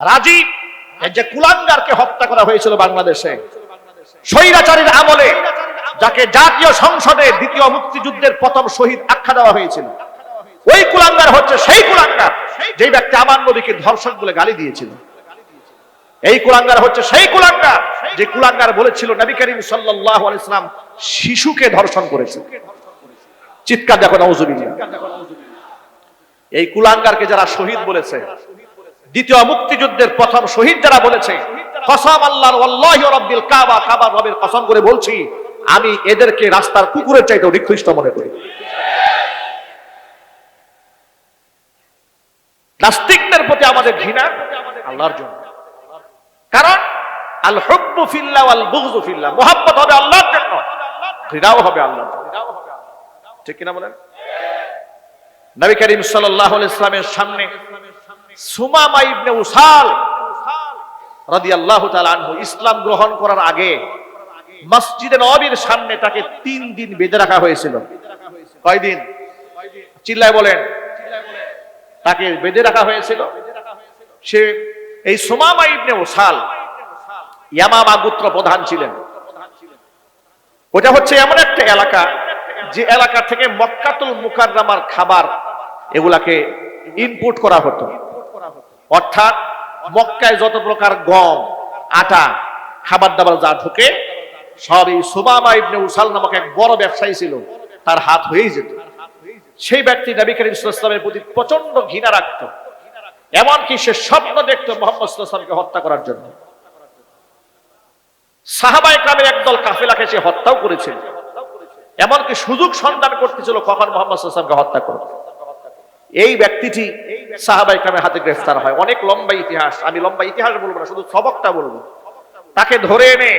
রাজীব যে কুলাঙ্গারকে হত্যা করা হয়েছিল বাংলাদেশে। স্বৈরাচারীর আমলে যাকে জাতীয় সংসদে দ্বিতীয় মুক্তিযুদ্ধের প্রথম শহীদ আখ্যা দেওয়া হয়েছিল। ওই কুলাঙ্গার হচ্ছে সেই কুলাঙ্গার ব্যক্তি আমার বলে গালি দিয়েছিল। এই কুলাঙ্গার হচ্ছে সেই কুলাঙ্গার, যে কুলাঙ্গার বলেছিল নবী করিম সাল্লাল্লাহু আলাইহি সাল্লাম শিশুকে ধর্ষণ করেছে। চিৎকার দেখো এই কুলাঙ্গারকে যারা শহীদ বলেছে দ্বিতীয় মুক্তিযুদ্ধের প্রথম শহীদ যারা বলেছে, কসম আল্লাহর ওয়াল্লাহি রাব্বিল কাবা, কাবার রবের কসম করে বলছি, আমি এদেরকে রাস্তার কুকুরের চাইতে নিকৃষ্ট মনে করি। নাস্তিকদের প্রতি আমাদের ঘৃণা আল্লাহর জন্য। কারণ আল হুব্বু ফিল্লাহ ওয়াল বুগযু ফিল্লাহ মুহাব্বত হবে আল্লাহর জন্য, ঘৃণাও হবে আল্লাহর ঠিক কিনা বলেন? নবী করিম আলাইহি ইসলামের সামনে সুমামা ইবনে উসাল রাদিয়াল্লাহু তাআলা আনহু ইসলাম গ্রহণ করার আগে মসজিদে নববীর সামনে তাকে তিন দিন বেঁধে রাখা হয়েছিল। কয়দিন? চিল্লায় বলেন। তাকে বেঁধে রাখা হয়েছিল। সে এই সুমামা ইবনে উসাল ইয়ামামা গোত্র প্রধান ছিলেন। ওটা হচ্ছে এমন একটা এলাকা যে এলাকা থেকে মক্কাতুল মুকাররামার খাবার এগুলাকে ইনপুট করা হতো। অর্থাৎ মক্কায় যত প্রকার গম, আটা, খাবার দাবার যা ঢুকে সব এই সুবামা ইবনে উসাল নামক এক বড় ব্যবসায়ী ছিল। তার হাত হয়েই যেত। সেই ব্যক্তি নবী করিম ইসলামের প্রতি প্রচণ্ড ঘৃণা রাখত। এমনকি সে স্বপ্ন দেখতো মোহাম্মদ ইসলামকে হত্যা করার জন্য। সাহাবাই গ্রামের একদল কাফেলাকে সে হত্যাও করেছিল। এমনকি সুযোগ সন্ধান করতেছিল কখন মোহাম্মদ ইসলামকে হত্যা করবে এই ব্যক্তিটি সাহাবাই কামের হাতে গ্রেফতার হয়। অনেক লম্বা ইতিহাস। আমি লম্বা ইতিহাস বলব না, শুধু সবকটা বলব। তাকে ধরে এনে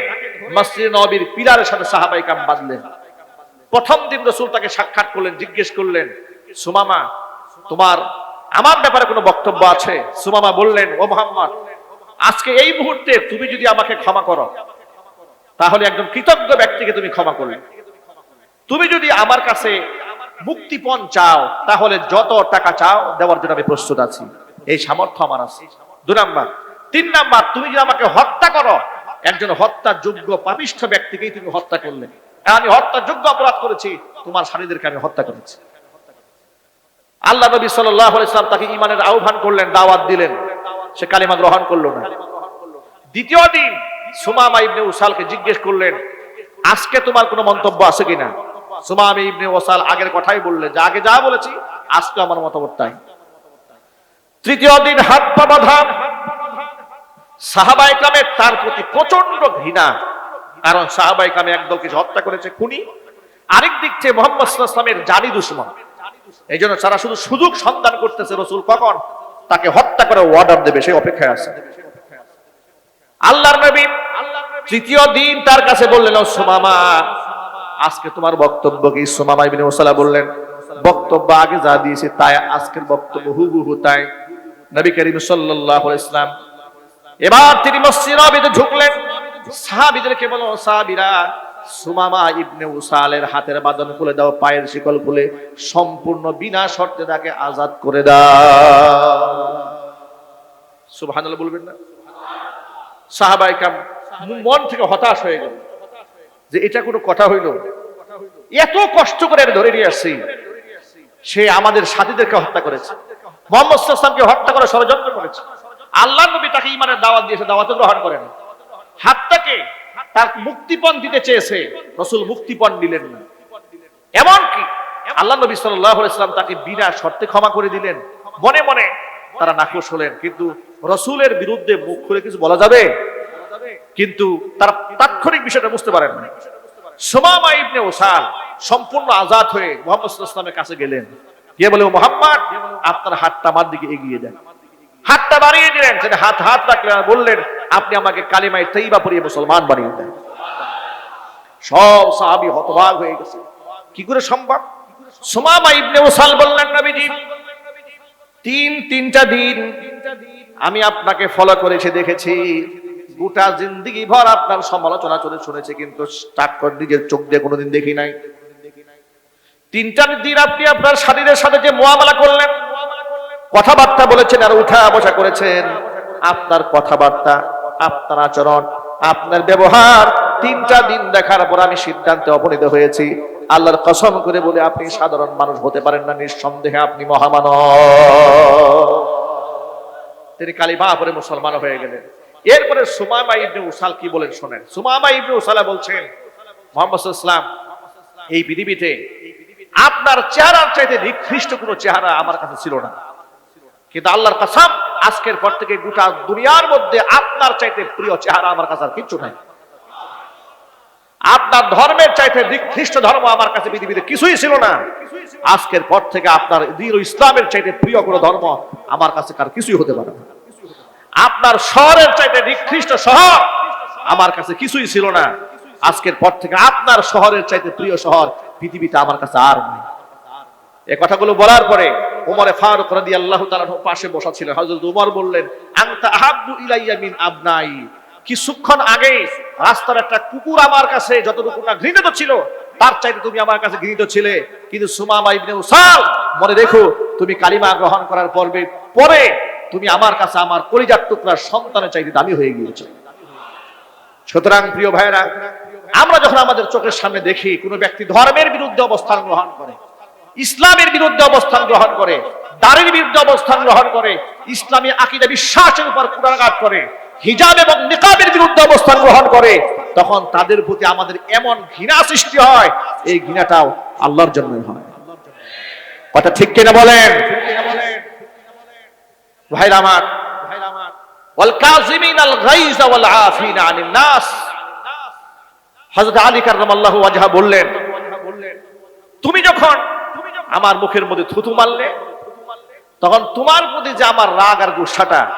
মসজিদ নবীর পিলারের সাথে সাহাবাই কাম বাঁধলেন। প্রথম দিন রসুল তাকে সাক্ষাৎ করলেন, জিজ্ঞেস করলেন, সুমামা, তোমার, আমার ব্যাপারে কোনো বক্তব্য আছে? সুমামা বললেন, ও মোহাম্মদ, আজকে এই মুহূর্তে তুমি যদি আমাকে ক্ষমা করো, তাহলে একজন কৃতজ্ঞ ব্যক্তিকে তুমি ক্ষমা করলে। তুমি যদি আমার কাছে মুক্তিপণ চাও, তাহলে যত টাকা চাও, দেওয়ার জন্য আমি প্রস্তুত আছি। এই সামর্থ্য আমার আছে। দু নাম্বার। তিন নাম্বার, তুমি যদি আমাকে হত্যা করো, একজন হত্যা যোগ্য পাপিষ্ঠ ব্যক্তিকেই তুমি হত্যা করলে। আমি হত্যা যোগ্য অপরাধ করেছি, তোমার স্বামীদেরকে আমি হত্যা করেছি। আল্লাহ নবী সাল্লাহ তাকে ইমানের আহ্বান করলেন, দাওয়াত দিলেন। সে কালিমা গ্রহণ করল না। দ্বিতীয় দিন সুমামা ইবনে উসালকে জিজ্ঞেস করলেন, আজকে তোমার কোনো মন্তব্য আছে কিনা? সুমামা ইবনে ওসাল আগের কথাই বললেন যে, আগে যা বলেছি আজকে আমার মতামত তাই। তৃতীয় দিন হাত পা বাঁধা। সাহাবাই কামে তার প্রতি প্রচণ্ড ঘৃণা। কারণ সাহাবাই কামে হত্যা করেছে খুনি, আরেক দিক থেকে মোহাম্মদ ইসলামের জানি দুশ্মন। এই জন্য তারা শুধু সুযোগ সন্ধান করতেছে রসুল, কখন? তাকে হত্যা করে অর্ডার দেবে, সেই অপেক্ষায় আছে। আল্লাহর নবী তৃতীয় দিন তার কাছে বললেন সুমামা আজকে তোমার বক্তব্য কি সুমামা ইবনে ওসালা বললেন, বক্তব্য আগে যা দিয়েছে তাই আজকের বক্তব্য হুবহু তাই। নবী করিম আলাইহি ইসলাম এবার তিনি মসজিদ ঢুকলেন। সাহাবীদেরকে বলো সাহাবীরা, সুমামা ইবনে উসালের হাতের বাঁধন খুলে দাও, পায়ের শিকল খুলে, সম্পূর্ণ বিনা শর্তে তাকে আজাদ করে দাও। সুবহানাল্লাহ বলবেন না? সাহাবাই কাম মন থেকে হতাশ হয়ে গেল। যে এটা কোনো কথা হইল। এত কষ্ট করে ধরে নিয়ে আসছি। সে আমাদের সাথীদেরকে হত্যা করেছে। মোহাম্মদ ইসলামকে হত্যা করে ষড়যন্ত্র করেছে। আল্লাহ নবী তাকে ইমানের দাওয়াত দিয়েছে, দাওয়াতে গ্রহণ করেন। হাতটাকে তার মুক্তিপণ দিতে চেয়েছে। রসুল মুক্তিপণ দিলেন না। এমনকি আল্লাহ নবী সাল্লাম তাকে বিনা শর্তে ক্ষমা করে দিলেন। মনে মনে তারা নাকশ হলেন। কিন্তু রসুলের বিরুদ্ধে মুখ খুলে কিছু বলা যাবে? কিন্তু তারা তাৎক্ষণিক বিষয়টা বুঝতে পারেন। না সোমামা ইবনে ওসাল সম্পূর্ণ আজাদ হয়ে মোহাম্মদ ইসলামের কাছে গেলেন। গিয়ে বলে মোহাম্মদ আপনার হাতটা আমার দিকে এগিয়ে দেন। হাতটা বাড়িয়ে দিলেন। সেটা হাত হাত রাখলেন বললেন, আপনি আমাকে কালিমায় তৈবা পড়িয়ে মুসলমান বানিয়ে দেন। সব সাহাবি হতবাক হয়ে গেছে। কি করে সম্ভব? সোমামা ইবনে ওসাল বললেন, নবীজি, তিন, তিনটা দিন আমি আপনাকে ফলো করেছি, দেখেছি। গোটা জিন্দিগি ভর আপনার সমালোচনা চলে শুনেছে, কিন্তু চাক্কর নিজের চোখ দিয়ে কোনোদিন দেখি নাই। তিনটা দিন আপনি আপনার স্বাধীনের সাথে যে মোয়ামলা করলেন, কথাবার্তা বলেছেন আর উঠা বসা করেছেন, আপনার কথাবার্তা, আপনার আচরণ, আপনার ব্যবহার, তিনটা দিন দেখার পর আমি সিদ্ধান্তে উপনীত হয়েছি। আল্লাহর কসম করে বলে, আপনি সাধারণ মানুষ হতে পারেন না, নিঃসন্দেহে আপনি মহামানব। তিনি কালিমা পরে মুসলমান হয়ে গেলেন। এরপরে সুমামা ইবনে উসাল কি বলেন শোনেন। সুমামা ইবনে উসালা বলছেন, মোহাম্মদ ইসলাম এই পৃথিবীতে আপনার চেহারার চাইতে নিকৃষ্ট কোনো চেহারা আমার কাছে ছিল না। কিন্তু আল্লাহর কাসাম, আজকের পর থেকে গোটা দুনিয়ার মধ্যে আপনার চাইতে প্রিয় চেহারা আমার কাছে আর কিচ্ছু নাই। আপনার ধর্মের চাইতে নিকৃষ্ট ধর্ম আমার কাছে পৃথিবীতে কিছুই ছিল না। আজকের পর থেকে আপনার দিন ইসলামের চাইতে প্রিয় কোনো ধর্ম আমার কাছে কার কিছুই হতে পারে না। আপনার শহরের চাইতে নিকৃষ্ট শহর আমার কাছে কিছুই ছিল না। আজকের পর থেকে আপনার শহরের চাইতে প্রিয় শহর পৃথিবীতে আমার কাছে আর নেই। এ কথাগুলো বলার পরে উমরে ফারুক রাদিয়াল্লাহু তাআলা পাশে বসা ছিল হযরত উমর বললেন, আনতা আহাব্বু ইলাইয়া মিন আবনাই। কিছুক্ষণ আগে রাস্তার একটা কুকুর আমার কাছে যতটুকু না ঘৃণিত ছিল, তার চাইতে তুমি আমার কাছে ঘৃণিত ছিলে। কিন্তু সুমামা ইবনে উসাল, মনে রেখো, তুমি কালিমা গ্রহণ করার পর্বে, পরে তুমি আমার কাছে আমার কলিজার টুকরার সন্তানের চাইতে দামি হয়ে গিয়েছো। সুতরাং প্রিয় ভাইরা আমরা যখন আমাদের চোখের সামনে দেখি, কোনো ব্যক্তি ধর্মের বিরুদ্ধে অবস্থান গ্রহণ করে, ইসলামের বিরুদ্ধে অবস্থান গ্রহণ করে দাড়ির বিরুদ্ধে অবস্থান গ্রহণ করে, ইসলামী আকিদা বিশ্বাসের উপর কুড়াঘাত করে, হিজাব এবং নিকাবের বিরুদ্ধে অবস্থান গ্রহণ করে, তখন তাদের প্রতি আমাদের এমন ঘৃণা সৃষ্টি হয়, এই ঘৃণাটাও আল্লাহর জন্য হয়। কথা ঠিক কিনা বলেন? বললেন তুমি যখন আমার মুখের মধ্যে থুতু মারলে তখন তোমার প্রতি যে আমার রাগ আর গুসাটা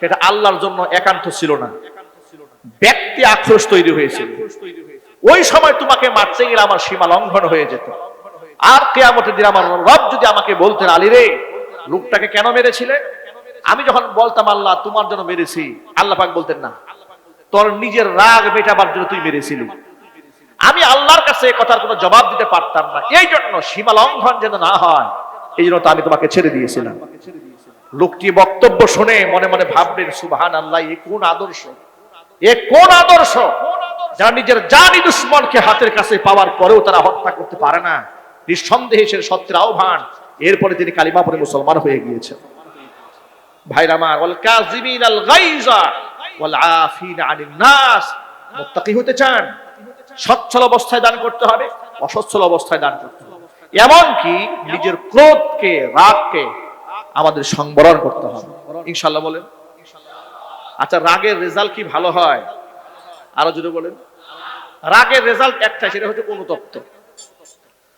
সেটা আল্লাহর জন্য একান্ত ছিল না। ব্যক্তি আক্রোশ তৈরি হয়েছিল। ওই সময় তোমাকে মারতে গেলে আমার সীমা লঙ্ঘন হয়ে যেত। আর কেয়ামতের দিন আমার রব যদি আমাকে বলতেন আলী রে লোকটাকে কেন মেরেছিলে? আমি যখন বলতাম, আল্লাহ, তোমার জন্য মেরেছি। আল্লাহ পাক বলতেন, না, তোর নিজের রাগ মেটাবার জন্য তুই মেরেছিলি। আমি আল্লাহর কাছে এ কথার কোনো জবাব দিতে পারতাম না। এই জন্য সীমা লঙ্ঘন যেন না হয়, এই জন্য তো আমি তোমাকে ছেড়ে দিয়েছিলাম। লোকটি বক্তব্য শুনে মনে মনে ভাবলেন সুবহান আল্লাহ এ কোন আদর্শ? এ কোন আদর্শ যারা নিজের জানি দুশ্মনকে হাতের কাছে পাওয়ার পরেও তারা হত্যা করতে পারে না? নিঃসন্দেহে সে সত্যের আহ্বান। এরপরে তিনি কালিমা পরে মুসলমান হয়ে গিয়েছেন। ভাইরা আমার, ওয়াল কাযিমিন আল গাইজা ওয়াল আফিন আনিন নাস। মুত্তাকি হতে চান, সচ্ছল অবস্থায় দান করতে হবে, অসচ্ছল অবস্থায় দান করতে হবে। নিজের ক্রোধকে, রাগকে আমাদের সংবরণ করতে হবে। ইনশাল্লাহ বলেন। আচ্ছা রাগের রেজাল্ট কি ভালো হয়? আরও যদি বলেন। রাগের রেজাল্ট একটা সেটা হচ্ছে অনুতপ্ত।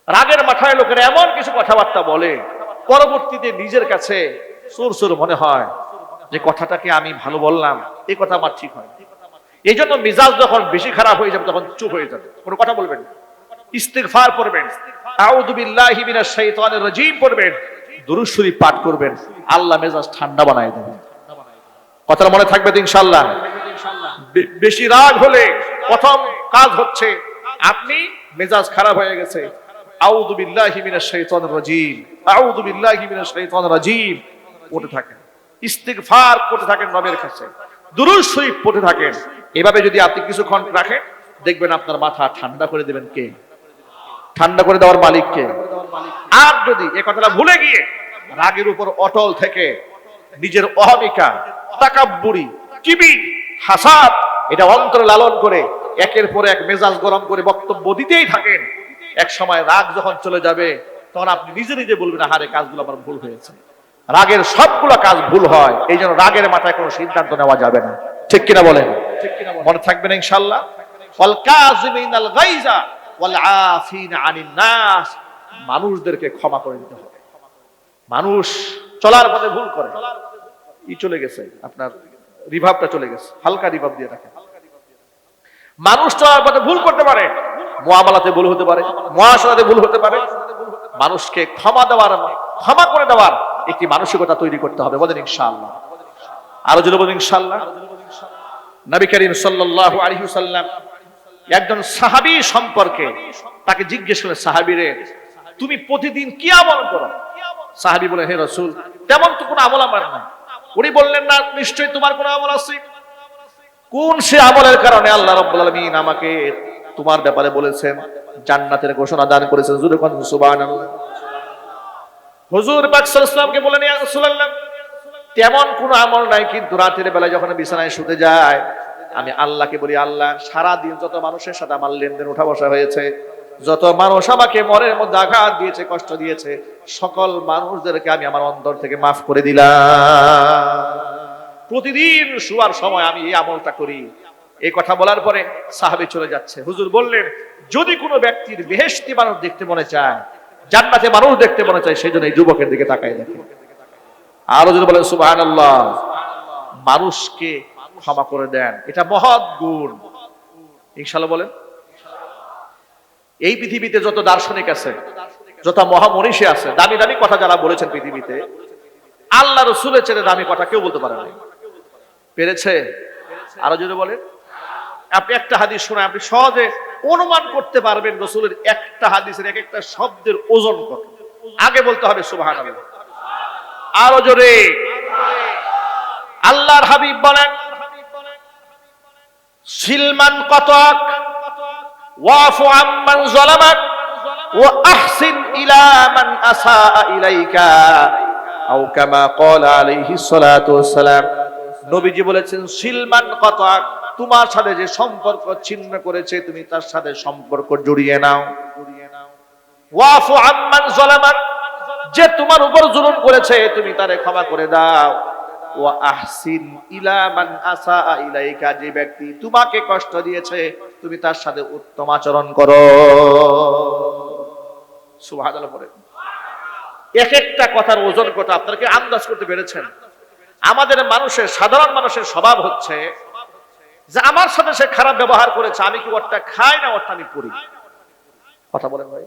রাগের মাথায় লোকেরা এমন কিছু কথাবার্তা বলে, পরবর্তীতে নিজের কাছে সুর সুর মনে হয় যে কথাটাকে আমি ভালো বললাম, এই কথা আমার ঠিক হয় এই জন্য মিজাজ যখন বেশি খারাপ হয়ে যাবে, তখন চুপ হয়ে যাবে। কোনো কথা বলবেন রাজীম পাঠ করবেন। আল্লাহ মেজাজ ঠান্ডা দেবেন। কথাটা মনে থাকবে বেশি রাগ হলে প্রথম কাজ হচ্ছে, আপনি মেজাজ খারাপ হয়ে গেছে। আউযু বিল্লাহি রাজীম। আউযু বিল্লাহি রাজীম। পড়তে থাকেন। ইস্তিগফার করতে থাকেন রবের কাছে। দুরূদ শরীফ পড়তে থাকেন। এভাবে যদি আপনি কিছুক্ষণ রাখেন, দেখবেন আপনার মাথা ঠান্ডা করে দেবেন কে? ঠান্ডা করে দেওয়ার মালিক কে? আর যদি এ কথাটা ভুলে গিয়ে রাগের উপর অটল থেকে নিজের অহমিকা, তাকাব্বুরি, কিবি, হাসাদ, এটা অন্তরে লালন করে, একের পর এক মেজাজ গরম করে বক্তব্য দিতেই থাকেন। এক সময় রাগ যখন চলে যাবে, তখন আপনি নিজে নিজে বলবেন হারে কাজগুলো আমার ভুল হয়েছে। রাগের সবগুলো কাজ ভুল হয়, এই জন্য রাগের মাথায় কোনো সিদ্ধান্ত নেওয়া যাবে না। ঠিক কিনা বলেন? মনে ইনশাল্লাহ আফিনা আনিন নাস। মানুষদেরকে ক্ষমা করে দিতে হবে। মানুষ চলার পথে ভুল করে। ই চলে গেছে, আপনার রিভাবটা চলে গেছে। হালকা রিভাব দিয়ে রাখেন। মানুষ চলার পথে ভুল করতে পারে। মোয়ামালাতে ভুল হতে পারে। মহাসনাতে ভুল হতে পারে। মানুষকে ক্ষমা দেওয়ার ক্ষমা করে দেওয়ার একটি মানসিকতা তৈরি করতে হবে। বলেন ইনশাআল্লাহ। আরও যদি বলেন ইনশাআল্লাহ। নবী করিম সাল্লাল্লাহু আলাইহি সাল্লাম একজন সাহাবী সম্পর্কে তাকে জিজ্ঞেস করলেন সাহাবীরে তুমি প্রতিদিন কি আমল করো? সাহাবী বলে, হে রাসূল, তেমন তো কোনো আমল আমার নাই। উনি বললেন, না, নিশ্চয়ই তোমার কোনো আমল আছে। কোন সে আমলের কারণে আল্লাহ রাব্বুল আলামিন আমাকে তোমার ব্যাপারে বলেছেন, জান্নাতের ঘোষণা দান করেছেন? জুরে কোন সুবহানাল্লাহ। হুজুর আলাইহি বলেন, ইয়া তেমন কোনো আমল নাই, কিন্তু রাতের বেলায় যখন বিছানায় শুতে যায় আমি আল্লাহকে বলি, আল্লাহ সারা দিন যত মানুষের সাথে আমার লেনদেন উঠা বসা হয়েছে, যত মানুষ আমাকে মনের মধ্যে আঘাত দিয়েছে, কষ্ট দিয়েছে, সকল মানুষদেরকে আমি আমার অন্তর থেকে মাফ করে দিলাম। প্রতিদিন শুয়ার সময় আমি এই আমলটা করি। এই কথা বলার পরে সাহাবি চলে যাচ্ছে। হুজুর বললেন, যদি কোনো ব্যক্তির বেহেশতি মানুষ দেখতে মনে চায় জান্নাতে মানুষ দেখতে মনে চায়, সেই জন্য এই যুবকের দিকে তাকায় দেখে। আরও যদি বলেন সুবাহ আল্লাহ মানুষকে ক্ষমা করে দেন। এটা মহৎ গুণ। ইনশাল্লাহ বলেন। এই পৃথিবীতে যত দার্শনিক আছে, যত মহামনীষী আছে, দামি দামি কথা যারা বলেছেন পৃথিবীতে, আল্লাহ রসুলের চেয়ে দামি কথা কেউ বলতে পারে না। পেরেছে? আরও যদি বলেন। আপনি একটা হাদিস শুনে আপনি সহজে অনুমান করতে পারবেন রসুলের একটা হাদিসের এক একটা শব্দের ওজন কত? আগে বলতে হবে সুবাহান আরও জোরে। আল্লাহর হাবিব বলেন, সিলমান কতক, ওয়াফু আম্মান জালামাক, ওয়া আহসিন ইলা মান আসা ইলাইকা, আও কামা সালাতু নবীজি বলেছেন, সিলমান কতক তোমার সাথে যে সম্পর্ক ছিন্ন করেছে, তুমি তার সাথে সম্পর্ক জড়িয়ে নাও। ওয়াফু আম্মান যে তোমার উপর জুলুম করেছে, তুমি তারে ক্ষমা করে দাও। আহসিন ইলা মান আসা ইলাইকা, যে ব্যক্তি তোমাকে কষ্ট দিয়েছে, তুমি তার সাথে উত্তম আচরণ করো। সুবহানাল্লাহ এক একটা কথার ওজন কত আপনারা কি আন্দাজ করতে পেরেছেন? আমাদের মানুষের, সাধারণ মানুষের স্বভাব হচ্ছে যে আমার সাথে সে খারাপ ব্যবহার করেছে, আমি কি ওরটা খাই না, ওরটা আমি করি? কথা বলেন ভাই।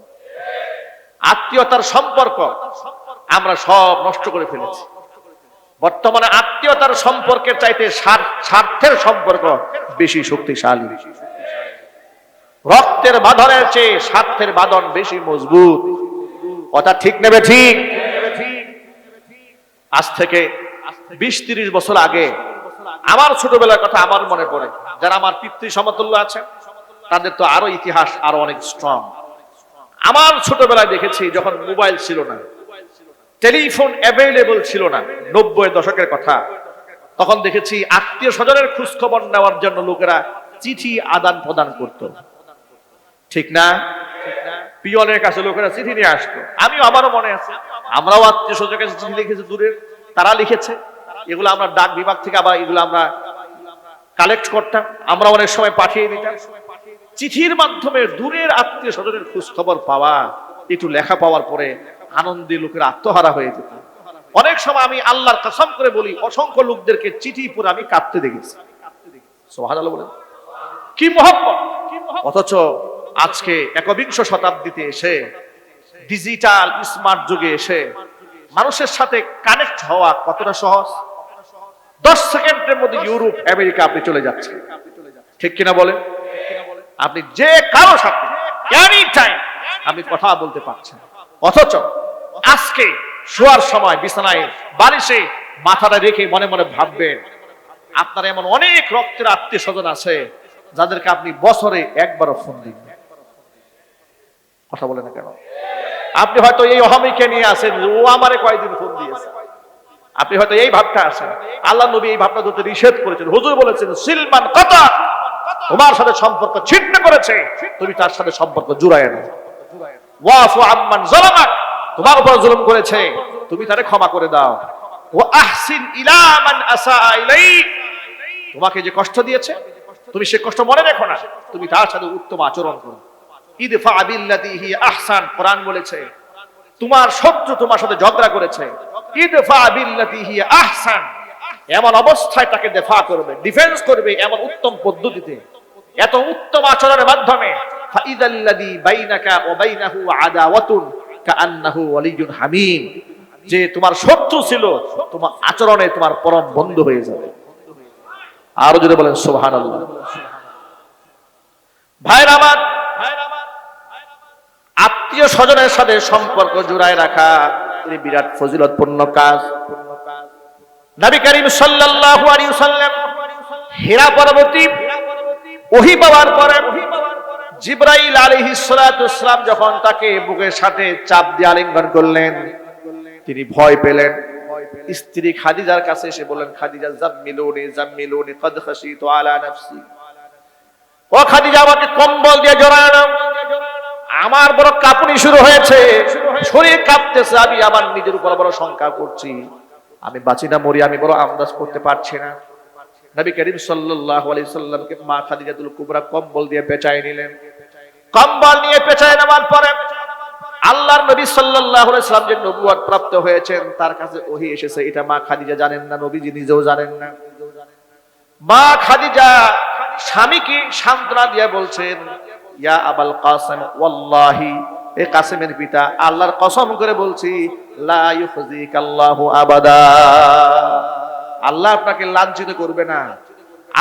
আত্মীয়তার সম্পর্ক আমরা সব নষ্ট করে ফেলেছি। বর্তমানে আত্মীয়তার সম্পর্কের চাইতে স্বার্থের সম্পর্ক বেশি শক্তিশালী। রক্তের বাঁধনের চেয়ে স্বার্থের বাঁধন বেশি মজবুত। কথা ঠিক নেবে ঠিক? আজ থেকে বিশ তিরিশ বছর আগে আমার ছোটবেলার কথা আমার মনে পড়ে। যারা আমার পিতৃ সমতুল্য আছে, তাদের তো আরও ইতিহাস আরও অনেক স্ট্রং আমার ছোটবেলায় দেখেছি যখন মোবাইল ছিল না টেলিফোন অ্যাভেলেবল ছিল না, নব্বই দশকের কথা, তখন দেখেছি আত্মীয় স্বজনের খোঁজ খবর নেওয়ার জন্য লোকেরা চিঠি আদান প্রদান করত। ঠিক না? পিয়নের কাছে লোকেরা চিঠি নিয়ে আসতো। আমিও আমারও মনে আছে। আমরাও আত্মীয় স্বজনের কাছে চিঠি লিখেছি দূরের, তারা লিখেছে। এগুলো আমরা ডাক বিভাগ থেকে আবার এগুলো আমরা কালেক্ট করতাম। আমরা অনেক সময় পাঠিয়ে দিতাম। চিঠির মাধ্যমে দূরের আত্মীয় স্বজনের খোঁজ খবর পাওয়া, একটু লেখা পাওয়ার পরে আনন্দে লোকের আত্মহারা হয়ে যেত। অনেক সময় আমি আল্লাহর কাসম করে বলি, অসংখ্য লোকদেরকে চিঠি পরে আমি কাঁদতে দেখেছি। সোহান বলেন। কি মহব্বত? অথচ আজকে একবিংশ শতাব্দীতে এসে ডিজিটাল স্মার্ট যুগে এসে মানুষের সাথে কানেক্ট হওয়া কতটা সহজ? দশ সেকেন্ডের মধ্যে ইউরোপ, আমেরিকা, আপনি চলে যাচ্ছেন। ঠিক কিনা বলেন? আপনি যে কারও সাথে এনি আপনি কথা বলতে পারছেন। অথচ আজকে শোয়ার সময় বিছানায় বালিশে মাথাটা রেখে মনে মনে ভাববেন, আপনার এমন অনেক রক্তের আত্মীয় স্বজন আছে যাদেরকে আপনি বছরে একবারও ফোন দিন কথা বলে না কেন? আপনি হয়তো এই অহমিকে নিয়ে আসেন ও আমারে কয়দিন ফোন দিয়েছে। আপনি হয়তো এই ভাবটা আছেন। আল্লাহ নবী এই ভাবটা ধরতে নিষেধ করেছেন, হুজুর বলেছেন, সিলমান কথা তোমার সাথে সম্পর্ক ছিন্ন করেছে, তুমি তার সাথে সম্পর্ক জুড়ায় না ওয়াফু আম্মান জালামাক তোমার উপর জুলুম করেছে, তুমি তারে ক্ষমা করে দাও। ও আহসিন ইলা মান আসা তোমাকে যে কষ্ট দিয়েছে, তুমি সে কষ্ট মনে রেখো না, তুমি তার সাথে উত্তম আচরণ করো। ইদফা হি আহসান, কোরআন বলেছে, তোমার শত্রু তোমার সাথে ঝগড়া করেছে এমন অবস্থায় তাকে দেফা করবে, ডিফেন্স করবে এমন উত্তম পদ্ধতিতে। এত উত্তম আচরণের মাধ্যমে যে তোমার শত্রু ছিল, তোমার আচরণে তোমার পরম বন্ধু হয়ে যাবে। আরও যদি বলেন আমার আত্মীয় স্বজনের সাথে সম্পর্ক জোড়ায় রাখা। এটি বিরাট ফজিলতপূর্ণ কাজ। নবী করিম সাল্লাল্লাহু আলাইহি সাল্লাম হীরা পরবর্তী ওহি পাওয়ার পরে জিব্রাইল আলাইহিস সালাতু সালাম যখন তাকে বুকের সাথে চাপ দিয়ে আলিঙ্গন করলেন, তিনি ভয় পেলেন। স্ত্রী খাদিজার কাছে এসে বললেন, খাদিজা, জাম্মিলুনি জাম্মিলুনি, কদ খাশিতু আলা নাফসি। ও খাদিজা, আমাকে কম্বল দিয়ে জড়ায় নাও। আমার বড় কাঁপুনি শুরু হয়েছে। শরীর কাঁপতেছে, আমি আমার নিজের উপর বড় শঙ্কা করছি। আমি বাঁচি না, মরি, আমি বড় আন্দাজ করতে পারছি না। নবী করিম সাল্লাল্লাহু আলাইহি সাল্লামকে মা খাদিজাতুল কুবরা কম্বল দিয়ে পেঁচায় নিলেন। কম্বল নিয়ে পেঁচায় নেওয়ার পরে আল্লাহর নবী সাল্লাল্লাহু আলাইহি সাল্লাম যে নবুয়ত প্রাপ্ত হয়েছেন, তার কাছে ওহী এসেছে, এটা মা খাদিজা জানেন না, নবীজি নিজেও জানেন না। মা খাদিজা স্বামীকে সান্ত্বনা দিয়ে বলছেন, ইয়া আবাল কাসেম, ওয়াল্লাহি এ কাসেমের পিতা, আল্লাহর কসম করে বলছি আবাদা। আল্লাহ আপনাকে লাঞ্ছিত করবে না।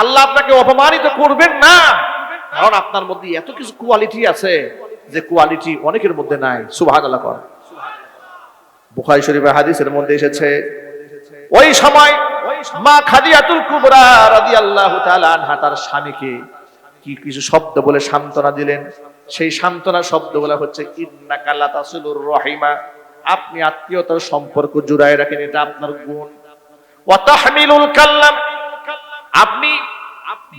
আল্লাহ আপনাকে অপমানিত করবেন না। কারণ আপনার মধ্যে এত কিছু কোয়ালিটি আছে যে কোয়ালিটি অনেকের মধ্যে নাই। সুবহানাল্লাহ কর। বুখারী শরীফের হাদিসের মধ্যে এসেছে, ওই সময় মা খাদিয়াতুল কুবরা রাদিয়াল্লাহু তাআলা আনহা তার স্বামীকে কি কিছু শব্দ বলে সান্ত্বনা দিলেন? সেই সান্ত্বনা শব্দ বলা হচ্ছে রহিমা। আপনি আত্মীয়তার সম্পর্ক জুড়ায় রাখেন, এটা আপনার গুণ। কাল্লাম। আপনি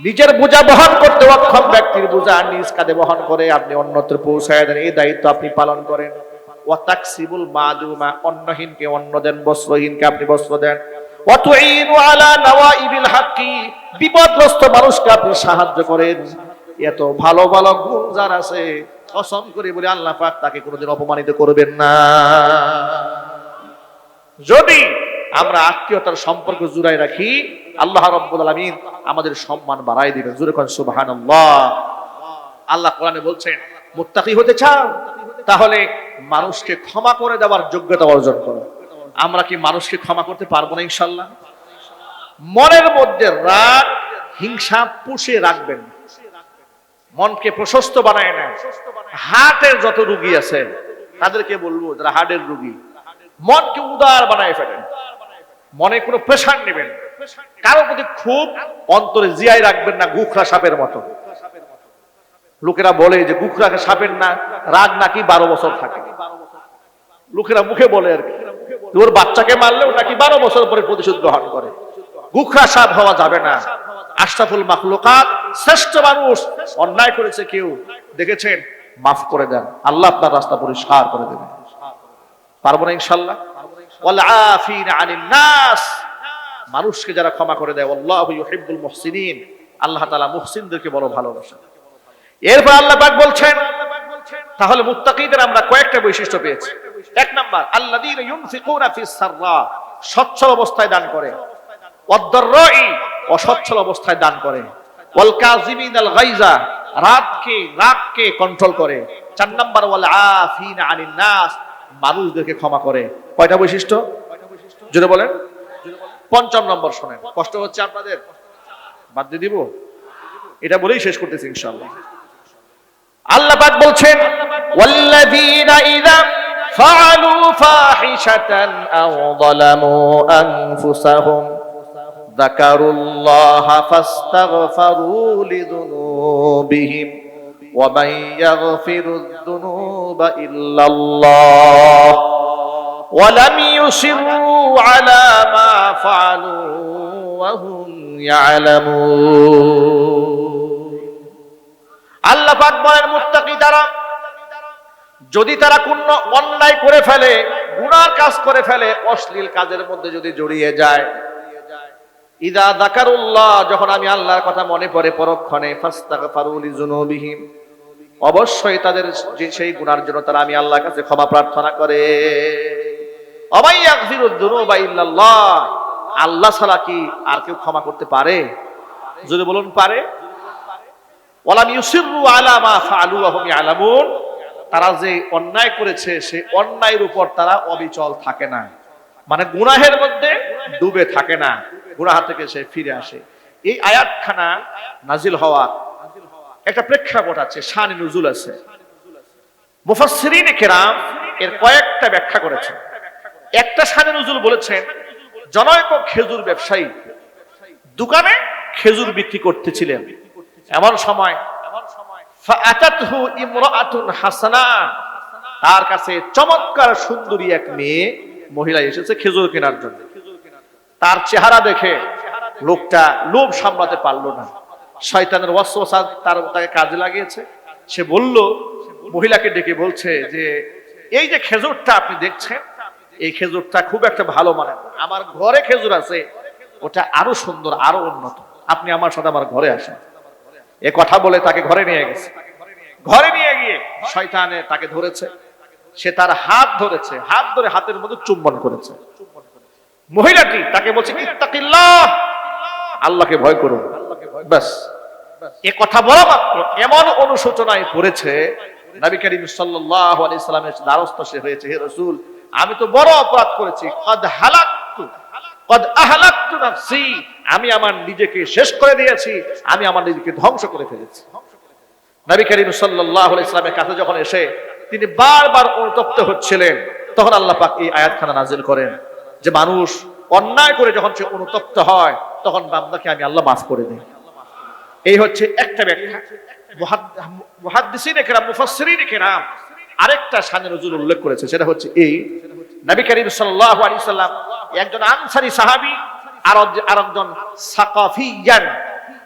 নিজের বোঝা বহন করতে অক্ষম ব্যক্তির বোঝা নিজ কাঁধে বহন করে আপনি অন্যত্র পৌঁছায় দেন, এই দায়িত্ব আপনি পালন করেন। ওয়াতাকসিবুল মাদুমা, অন্নহীনকে অন্ন দেন, বস্ত্রহীনকে আপনি বস্ত্র দেন। ওয়াতুইনু আলা বিপদগ্রস্ত মানুষকে আপনি সাহায্য করেন। এত ভালো ভালো গুণ যার আছে, কসম করে বলে আল্লাহ পাক তাকে কোনোদিন অপমানিত করবেন না। যদি আমরা আত্মীয়তার সম্পর্ক জুড়াই রাখি, আল্লাহ রব্বুল আলামিন আমাদের সম্মান বাড়াই দিবেন। জুড়ে কোন, সুবহানাল্লাহ। আল্লাহ কোরআনে বলছেন, মুত্তাকি হতে চাও, তাহলে মানুষকে ক্ষমা করে দেওয়ার যোগ্যতা অর্জন করো। আমরা কি মানুষকে ক্ষমা করতে পারব না ইনশাল্লাহ মনের মধ্যে রাগ, হিংসা পুষে রাখবেন। না। মনকে প্রশস্ত বানায় না হার্টের যত রুগী আছে তাদেরকে বলব যারা হার্টের রুগী মনকে উদার বানায় ফেলেন। মনে কোনো প্রেশার নেবেন। কারও প্রতি খুব অন্তরে জিয়াই রাখবেন না গুখরা সাপের মতো। লোকেরা বলে যে গুখরা সাপের না রাগ নাকি বারো বছর থাকে। লোকেরা মুখে বলে আর কি। ওর বাচ্চাকে মারলেও নাকি বারো বছর পরে প্রতিশোধ গ্রহণ করে। গুখরা সাপ হওয়া যাবে না। আশরাফুল মাখলুকাত শ্রেষ্ঠ মানুষ। অন্যায় করেছে কেউ। দেখেছেন? মাফ করে দেন। আল্লাহ আপনার রাস্তা পরিষ্কার করে দেবেন। পারব না ইনশাল্লাহ? মানুষকে যারা ক্ষমা করে দেয় আল্লাহু ইউহিব্বুল মুহসিনিন। আল্লাহ তাআলা মুহসিনদেরকে বড় ভালোবাসেন এরপর আল্লাহ পাক বলছেন, তাহলে মুত্তাকিদের আমরা কয়েকটা বৈশিষ্ট্য পেয়েছি। এক নাম্বার আল্লাহ সচ্ছল অবস্থায় দান করে। অসচ্ছল অবস্থায় দান করে। রাতকে, রাগকে কন্ট্রোল করে। চার নাম্বার মানুষদেরকে ক্ষমা করে। কয়টা বৈশিষ্ট্য? বলেন। পঞ্চম নম্বর শোনেন। কষ্ট হচ্ছে আপনাদের? বাদ দিয়ে দিব? এটা বলেই শেষ করতেছি, ইনশাআল্লাহ। আল্লাহ বলছেন, ওয়াল্লাযীনা ফাহিশাতান আও আনফুসাহুম। যাকারুল্লাহা ফাস্তাগফারু লিযুনুবিহিম ومن يغفر الذنوب إلا الله ولم يصروا على ما فعلوا وهم يعلمون আল্লাহ পাক বলেন মুত্তাকি তারা যদি তারা কোন অন্যায় করে ফেলে গুনার কাজ করে ফেলে অশ্লীল কাজের মধ্যে যদি জড়িয়ে যায় ইদা দাকারুল্লাহ যখন আমি আল্লাহর কথা মনে পড়ে পরক্ষণে, ফাস্তাগফারু লিযুনুবিহিম, অবশ্যই তাদের যে সেই গুনার জন্য তারা আমি আল্লাহর কাছে ক্ষমা প্রার্থনা করে। অমাই ইয়াগফিরুদ যুনুবা ইল্লাল্লাহ, আল্লাহ ছাড়া কি আর কেউ ক্ষমা করতে পারে? যদি বলুন পারে। ওয়ালাম ইউসিরু আলা মা ফাআলু ওয়া হুম তারা যে অন্যায় করেছে, সেই অন্যায়ের উপর তারা অবিচল থাকে না। মানে গুনাহের মধ্যে ডুবে থাকে না। গুনাহ থেকে সে ফিরে আসে। এই আয়াতখানা নাজিল হওয়া একটা প্রেক্ষাপট আছে, শান নজুল আছে। মুফাসসিরিন কেরাম এর কয়েকটা ব্যাখ্যা করেছেন। একটা শানে নজুল বলেছেন, জনৈক খেজুর ব্যবসায়ী দোকানে খেজুর বিক্রি করতেছিলেন। এমন সময় হাসানা, তার কাছে চমৎকার সুন্দরী এক মেয়ে, মহিলা এসেছে খেজুর কেনার জন্য। তার চেহারা দেখে লোকটা লোভ সামলাতে পারল না। শয়তানের ওয়াসওয়াসা তার তাকে কাজে লাগিয়েছে। সে বলল, মহিলাকে ডেকে বলছে যে, এই যে খেজুরটা আপনি দেখছেন, এই খেজুরটা খুব একটা ভালো মানে আমার ঘরে খেজুর আছে, ওটা আরও সুন্দর, আরও উন্নত। আপনি আমার সাথে আমার ঘরে আসেন। এ কথা বলে তাকে ঘরে নিয়ে গেছে। ঘরে নিয়ে গিয়ে শয়তানে তাকে ধরেছে। সে তার হাত ধরেছে, হাত ধরে হাতের মধ্যে চুম্বন করেছে। মহিলাটি তাকে বলছে, ইত্তাকিল্লাহ! আল্লাহকে ভয় করুন ব্যাস। এ কথা বলা মাত্র। এমন অনুশোচনায় পড়েছে, নবী করিম সাল্লাল্লাহু আলাইহি সাল্লামের দ্বারস্থ সে হয়েছে। হে রাসূল, আমি তো বড় অপরাধ করেছি। কদ হালাকতু আমি আমার নিজেকে শেষ করে দিয়েছি। আমি আমার নিজেকে ধ্বংস করে ফেলেছি। নবী করিম সাল্লাল্লাহু আলাইহি সাল্লামের কাছে যখন এসে তিনি বারবার অনুতপ্ত হচ্ছিলেন, তখন আল্লাহ পাক এই আয়াতখানা নাজিল করেন। যে মানুষ অন্যায় করে যখন সে অনুতপ্ত হয়, তখন বান্দাকে আমি আল্লাহ মাফ করে দিই। এই হচ্ছে একটা ব্যাখ্যা। আর আরেকজন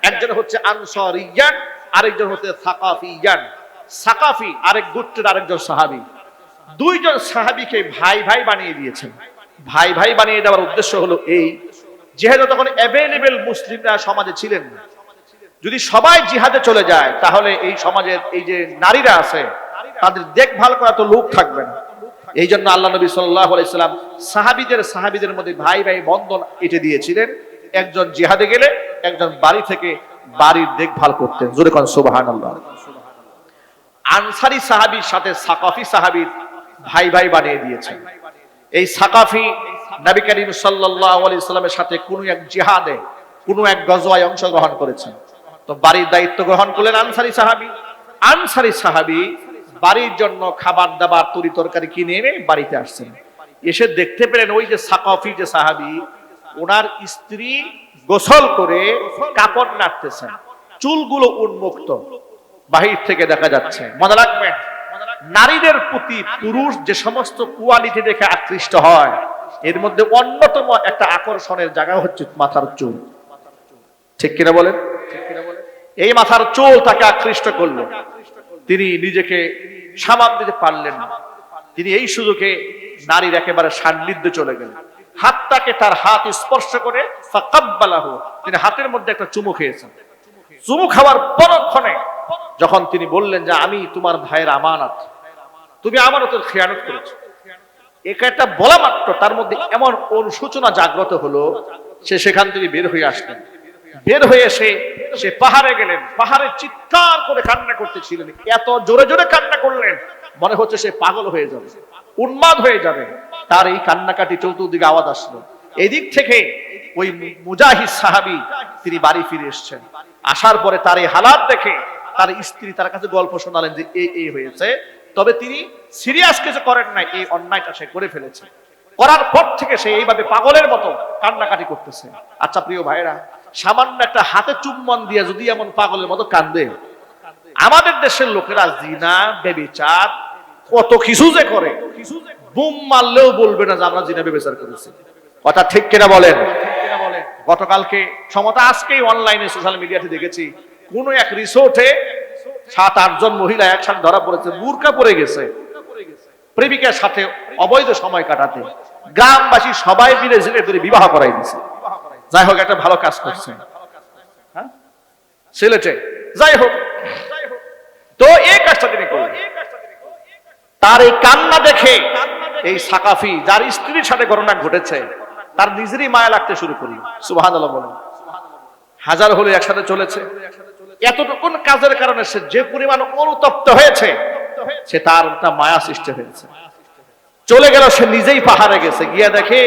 একজন হচ্ছে আরেক আরেকজন সাহাবী। দুইজন সাহাবীকে ভাই ভাই বানিয়ে দিয়েছেন। ভাই ভাই বানিয়ে দেওয়ার উদ্দেশ্য হলো এই, যেহেতু তখন অ্যাভেলেবেল মুসলিমরা সমাজে ছিলেন না। যদি সবাই জিহাদে চলে যায়, তাহলে এই সমাজের এই যে নারীরা আছে, তাদের দেখভাল করা তো লোক থাকবে না। এই জন্য আল্লাহ নবী আলাইসাল্লাম সাহাবিদের সাহাবিদের মধ্যে ভাই ভাই বন্ধন এটে দিয়েছিলেন। একজন জিহাদে গেলে একজন বাড়ি থেকে বাড়ির দেখভাল করতেন। জোরে কন সুবাহান আনসারি সাহাবির সাথে সাকাফি সাহাবির ভাই ভাই বানিয়ে দিয়েছেন। এই সাকাফি নবী করিম সাল্লাল্লাহু আলাইহি সাল্লামের সাথে কোনো এক জিহাদে, কোনো এক গজওয়ায় অংশগ্রহণ করেছেন। তো বাড়ির দায়িত্ব গ্রহণ করলেন আনসারি সাহাবি। আনসারি সাহাবি বাড়ির জন্য খাবার দাবার, তরি তরকারি কিনে এনে বাড়িতে আসছেন। এসে দেখতে পেলেন ওই যে সাকাফি যে সাহাবি, ওনার স্ত্রী গোসল করে কাপড় নাড়তেছেন। চুলগুলো উন্মুক্ত। বাহির থেকে দেখা যাচ্ছে। মজা রাখবেন নারীদের প্রতি পুরুষ যে সমস্ত কোয়ালিটি দেখে আকৃষ্ট হয়, এর মধ্যে অন্যতম একটা আকর্ষণের জায়গা হচ্ছে মাথার চুল। ঠিক কিনা বলেন? এই মাথার চুল তাকে আকৃষ্ট করল। তিনি নিজেকে সামাল দিতে পারলেন না। তিনি এই সুযোগে নারীর একেবারে সান্নিধ্যে চলে গেলেন। হাতটাকে তার হাত স্পর্শ করে তিনি হাতের মধ্যে একটা চুমু খেয়েছেন। চুমু খাওয়ার পরক্ষণে যখন তিনি বললেন যে আমি তোমার ভাইয়ের আমানত, তুমি আমানতের খেয়ানত করেছ। একা একটা বলা মাত্র, তার মধ্যে এমন অনুসূচনা জাগ্রত হলো, সে সেখান থেকে বের হয়ে আসলেন। বের হয়ে এসে সে পাহাড়ে গেলেন, পাহাড়ে চিৎকার করে কান্না করতেছিলেন, এত জোরে জোরে কান্না করলেন, মনে হচ্ছে সে পাগল হয়ে যাবে, উন্মাদ হয়ে যাবে। তার এই কান্নাকাটি চতুর্দিকে আওয়াজ আসলো। এদিক থেকে ওই মুজাহিদ সাহাবি, তিনি বাড়ি ফিরে এসছেন। আসার পরে তার এই হালাত দেখে তার স্ত্রী তার কাছে গল্প শোনালেন যে এই এই হয়েছে। তবে তিনি সিরিয়াস কিছু করেন নাই এই অন্যায়টা সে করে ফেলেছে। করার পর থেকে সে এইভাবে পাগলের মতো কান্নাকাটি করতেছে। আচ্ছা প্রিয় ভাইরা সামান্য একটা হাতে চুম্বন দিয়ে যদি এমন পাগলের মতো কান্দে আমাদের দেশের লোকেরা জিনা বেবিচার কত কিছু যে করে বুম মারলেও বলবে না যে আমরা জিনা বেবিচার করেছি। কথা ঠিক কিনা বলেন? গতকালকে সমতা আজকেই অনলাইনে সোশ্যাল মিডিয়াতে দেখেছি কোন এক রিসোর্টে সাত, আটজন মহিলা একসাথে ধরা পড়েছে, বুরকা পড়ে গেছে। প্রেমিকার সাথে অবৈধ সময় কাটাতে। গ্রামবাসী সবাই মিলে জেনে ধরে বিবাহ করাই দিছে। যাই হোক, একটা ভালো কাজ করছে। হ্যাঁ? সিলেটে যাই হোক। তো এই কাজটা তিনি করলেন। তার এই কান্না দেখে এই সাকাফি, যার স্ত্রীর সাথে ঘটনা ঘটেছে, তার নিজেরই মায়া লাগতে শুরু করল। সুবাহান বলেন। হাজার হলে একসাথে চলেছে। এতটুকুন কাজের কারণে সে যে পরিমাণ অনুতপ্ত হয়েছে, সে তার মায়া সৃষ্টি হয়েছে। চলে গেল, সে নিজেই পাহাড়ে গেছে। গিয়া দেখে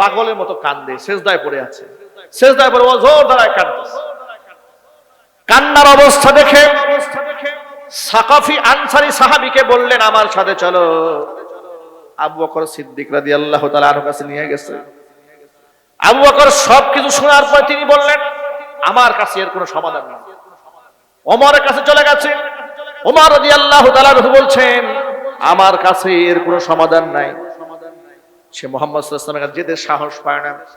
পাগলের মতো কান্দে শেষদায় পড়ে আছে। শেষদায় পড়ে অজোর দ্বারায় কান্দতেছে কান্নার অবস্থা দেখে সাকাফি আনসারি সাহাবিকে বললেন, আমার সাথে চলো। আবু বকর সিদ্দিক রাদিয়াল্লাহু তাআলা আনহু কাছে নিয়ে গেছে। আবু বকর সবকিছু শোনার পর তিনি বললেন, আমার কাছে এর কোনো সমাধান নেই। ওমরের কাছে চলে গেছে। ওমর আল্লাহ তাআলা বলছেন, আমার কাছে এর কোনো সমাধান নাই। সে মোহাম্মদ যেতে সাহস পায় না।